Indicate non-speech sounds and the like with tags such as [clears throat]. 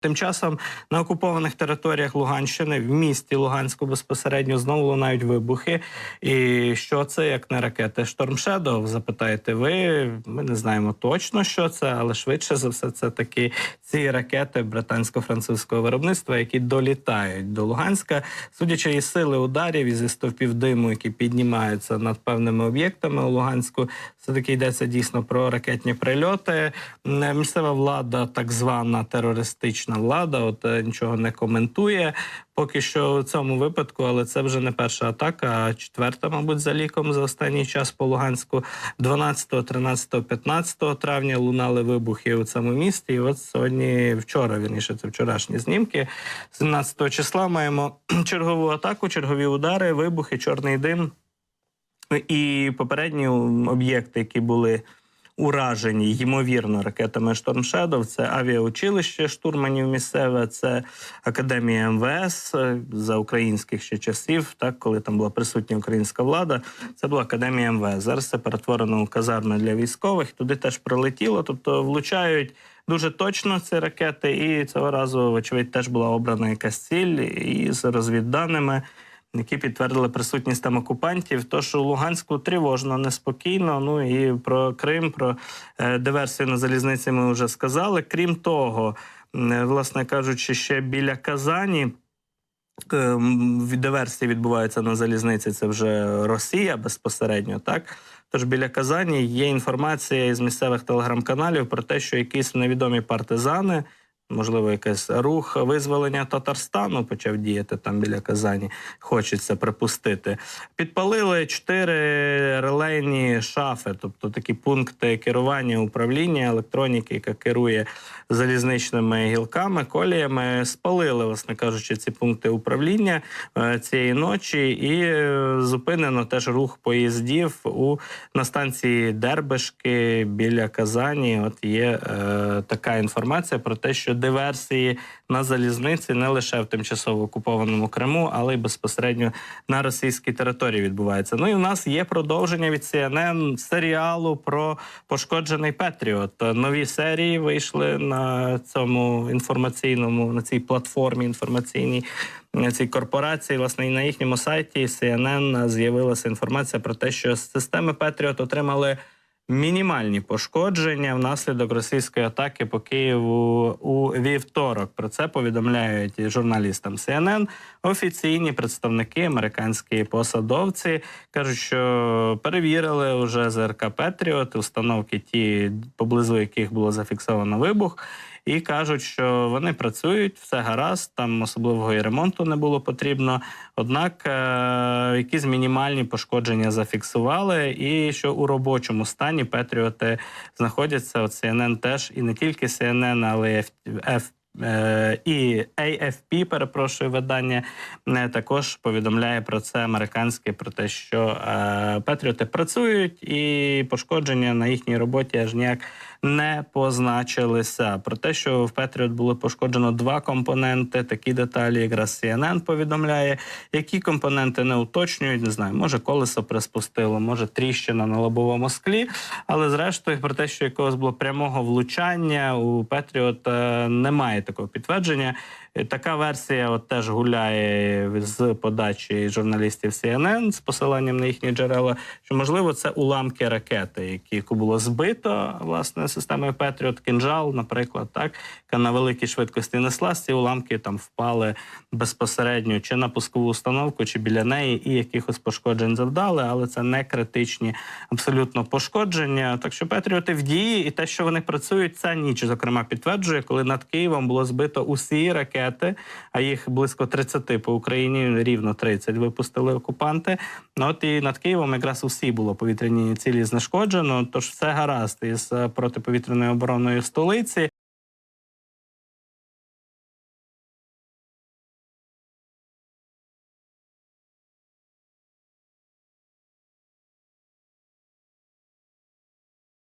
Тим часом на окупованих територіях Луганщини в місті Луганську безпосередньо знову лунають вибухи. І що це як не ракети Шторм Шедоу? Запитаєте ви? Ми не знаємо точно, що це, але швидше за все, це такі ці ракети британсько-французького виробництва, які долітають до Луганська, судячи із сили ударів і зі стовпів диму, які піднімаються над певними об'єктами у Луганську. Все таки йдеться дійсно про ракетні прильоти. Місцева влада, так звана терористична влада, от е, нічого не коментує. Поки що у цьому випадку, але це вже не перша атака, а четверта, мабуть, за ліком за останній час по Луганську. 12, 13, 15 травня лунали вибухи у цьому місті. І от сьогодні, вчора, вірніше, це вчорашні знімки. 17 числа маємо [clears throat] чергову атаку, чергові удари, вибухи, чорний дим. І попередні об'єкти, які були уражені, ймовірно, ракетами Шторм Шедов, це авіаучилище штурманів місцеве, це академія МВС е, за українських ще часів, так коли там була присутня українська влада. Це була академія МВС. Зараз це перетворено у казарми для військових. Туди теж прилетіло, тобто влучають. Дуже точно ці ракети, і цього разу, вочевидь, теж була обрана якась ціль із розвідданими, які підтвердили присутність там окупантів. Тож у Луганську тривожно, неспокійно. Ну і про Крим, про е, диверсію на залізниці ми вже сказали. Крім того, е, власне кажучи, ще біля Казані. е, Диверсії відбуваються на залізниці. Це вже Росія безпосередньо, так. Тож біля Казані є інформація із місцевих телеграм-каналів про те, що якісь невідомі партизани, можливо, якийсь рух визволення Татарстану почав діяти там біля Казані. Хочеться припустити. Підпалили чотири релейні шафи, тобто такі пункти керування управління електроніки, яка керує залізничними гілками, коліями. Спалили, власне кажучи, ці пункти управління е, цієї ночі, і е, зупинено теж рух поїздів у на станції Дербишки біля Казані. От є е, така інформація про те, що диверсії на залізниці не лише в тимчасово окупованому Криму, але й безпосередньо на російській території відбуваються. Ну і в нас є продовження від CNN серіалу про пошкоджений Петріот. Нові серії вийшли на цьому інформаційному на цій платформі інформаційній. Цій корпорації, власне, і на їхньому сайті CNN з'явилася інформація про те, що системи Петріот отримали мінімальні пошкодження внаслідок російської атаки по Києву у вівторок. Про це повідомляють журналістам CNN. Офіційні представники, американські посадовці кажуть, що перевірили вже ЗРК Петріот, установки ті, поблизу яких було зафіксовано вибух. І кажуть, що вони працюють, все гаразд, там особливого і ремонту не було потрібно. Однак е- якісь мінімальні пошкодження зафіксували, і що у робочому стані Петріоти знаходяться. От CNN теж і не тільки CNN, але й F- Е, І AFP, перепрошую, видання е, також повідомляє про це американське, про те, що е, Петріоти працюють, і пошкодження на їхній роботі аж ніяк не позначилися. Про те, що в Петріот було пошкоджено два компоненти. Такі деталі, якраз CNN повідомляє, які компоненти не уточнюють. Не знаю, може колесо приспустило, може тріщина на лобовому склі. Але зрештою, про те, що якогось було прямого влучання у Петріот е, немає такого підтвердження. Е, Така версія от теж гуляє з подачі журналістів CNN з посиланням на їхні джерела. Що можливо це уламки ракети, які було збито власне системою Петріот, кінжал, наприклад, так яка на великій швидкості неслась. Ці уламки там впали безпосередньо чи на пускову установку, чи біля неї, і якихось пошкоджень завдали, але це не критичні абсолютно пошкодження. Так що Петріоти в дії, і те, що вони працюють, ця ніч зокрема підтверджує, коли над Києвом було збито усі ракети, а їх близько 30 по Україні, рівно 30 випустили окупанти. Ну, От і над Києвом якраз усі було повітряні цілі знешкоджено. Тож все гаразд із е, протиповітряною обороною столиці.